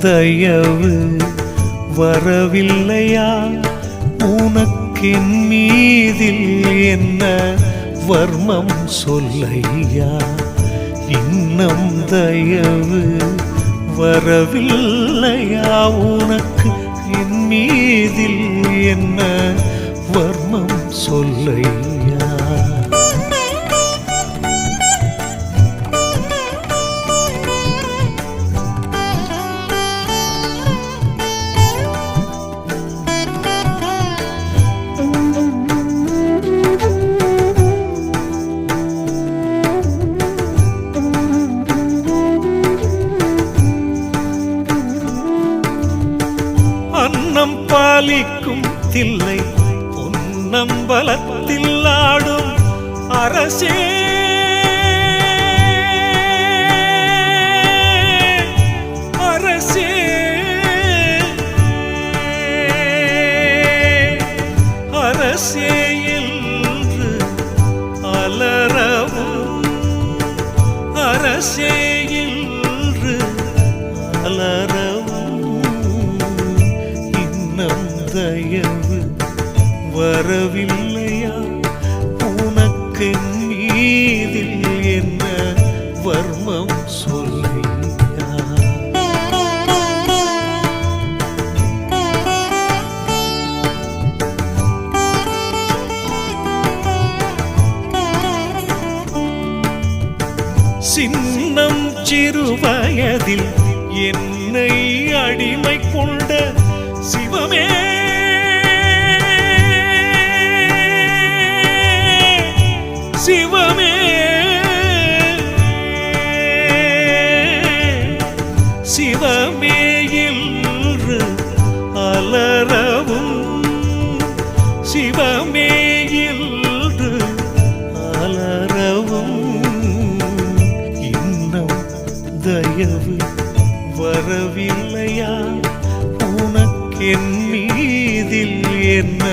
தயவு வரவில்லையா? உனக்கின் மீதில் என்ன வர்மம் சொல்லையா? இன்னம் தயவு வரவில்லையா? உனக்கு என் மீதில் என்ன வர்மம் சொல்லையா? பாலிக்கும் தில்லை பொன்னம்பலத்தில் ஆடும் அரசே. அரசே. அரசே என்று அலறவும். அரசே என்று அலறவும் தயவு வரவில்லையா? உனக்கு மீதில் என்ன வர்மம் சொல்லையா? சின்னம் சிறுவயதில் என்னை அடிமை கொண்ட சிவமே சிவமே சிவமே என்று அலறவும். சிவமே என்று அலறவும். இன்னும் தயவு வரவில்லையா? உனக்கென் மீதில் என்ன